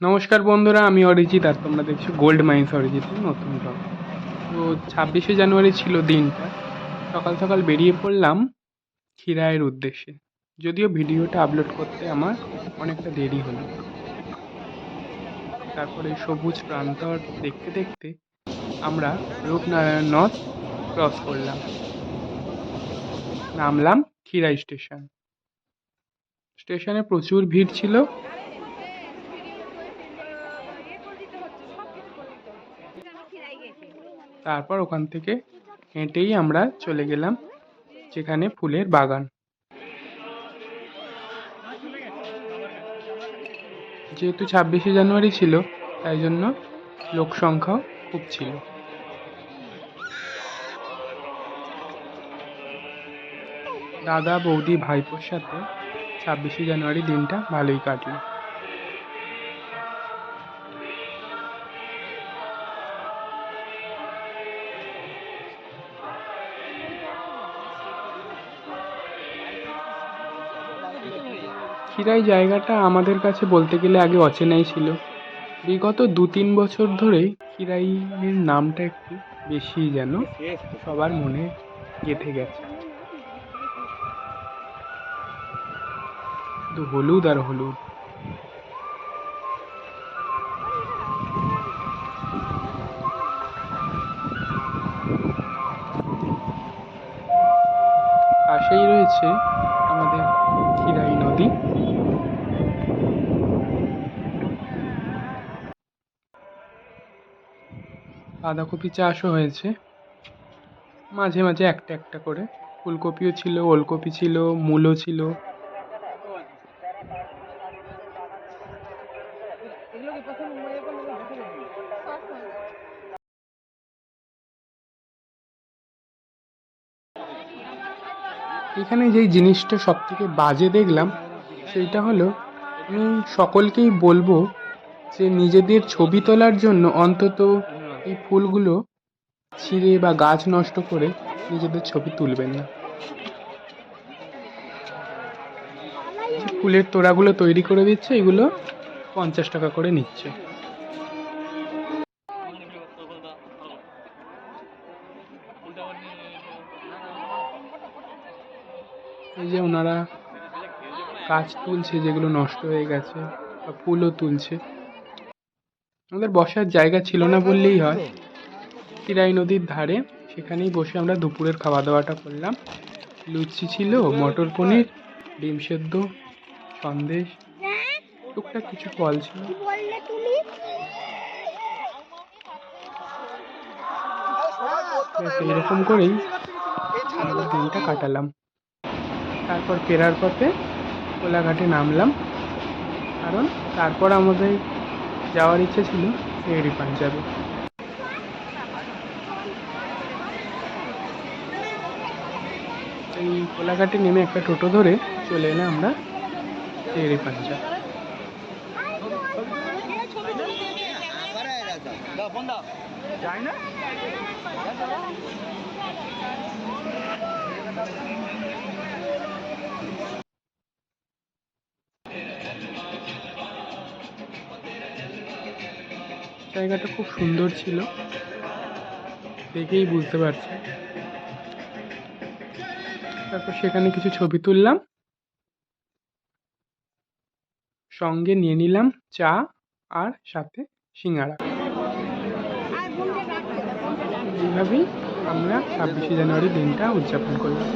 নমস্কার বন্ধুরা, আমি অরিজিৎ আর তোমরা দেখছ গোল্ড মাইন্স অরিজিতের নতুন ব্লগ তো ছাব্বিশে জানুয়ারি ছিল দিনটা। সকাল সকাল বেরিয়ে পড়লাম খিরায়ের উদ্দেশ্যে। যদিও ভিডিওটা আপলোড করতে আমার অনেকটা দেরি হলো। তারপরে সবুজ প্রান্তর দেখতে দেখতে আমরা রূপনারায়ণ নদ ক্রস করলাম। নামলাম খিরাই স্টেশন স্টেশনে প্রচুর ভিড় ছিল। তারপর ওখান থেকে হেঁটেই আমরা চলে গেলাম, যেখানে ফুলের বাগান। যেহেতু ছাব্বিশে জানুয়ারি ছিল, তাই জন্য লোক সংখ্যাও খুব ছিল। দাদা, বৌদি, ভাইপোর সাথে ছাব্বিশে জানুয়ারি দিনটা ভালোই কাটলো। খিরাই জায়গাটা আমাদের কাছে বলতে গেলে আগে অচেনাই ছিল। বিগত দু তিন বছর ধরেই খিরাইয়ের নামটা একটু বেশি যেন সবার মনে গেঁথে গেছে। শুধু হলুদ আর হলুদ। পাশেই রয়েছে বাঁধাকপি চাষও হয়েছে। মাঝে মাঝে একটা একটা করে। ফুলকপিও ছিল, ওলকপি ছিল মূলো ছিল। এখানে যেই জিনিসটা সব থেকে বাজে দেখলাম, সেইটা হলো, আমি সকলকেই বলব যে নিজেদের ছবি তোলার জন্য অন্তত এই ফুলগুলো ছিঁড়ে বা গাছ নষ্ট করে নিজেদের ছবি তুলবেন না। ফুলের তোড়াগুলো তৈরি করে দিচ্ছে, এগুলো পঞ্চাশ টাকা করে নিচ্ছে। এই যে ওনারা গাছ তুলছে, যেগুলো নষ্ট হয়ে গেছে বা ফুলও তুলছে। আমাদের বসার জায়গা ছিল না বললেই হয়। খিরাই নদীর ধারে সেখানেই বসে আমরা দুপুরের খাওয়া দাওয়াটা করলাম। লুচি ছিল মটর পনির ডিম সেদ্ধ সন্দেশ টুকটাক কিছু ফল ছিল। এরকম করেই দিনটা কাটালাম। তারপর ফেরার পথে কোলাঘাটে নামলাম। কারণ তারপর আমাদের যাওয়ার ইচ্ছে ছিল শেহরি পাঞ্জাবে এই কোলাঘাটে নেমে একটা টোটো ধরে চলে এলাম আমরা শেহরি পাঞ্জাব জায়গাটা খুব সুন্দর ছিল। দেখেই বুঝতে পারছি। তারপর সেখানে কিছু ছবি তুললাম। সঙ্গে নিয়ে নিলাম চা আর সাথে সিঙ্গাড়া এইভাবেই আমরা ছাব্বিশে জানুয়ারি দিনটা উদযাপন করলাম।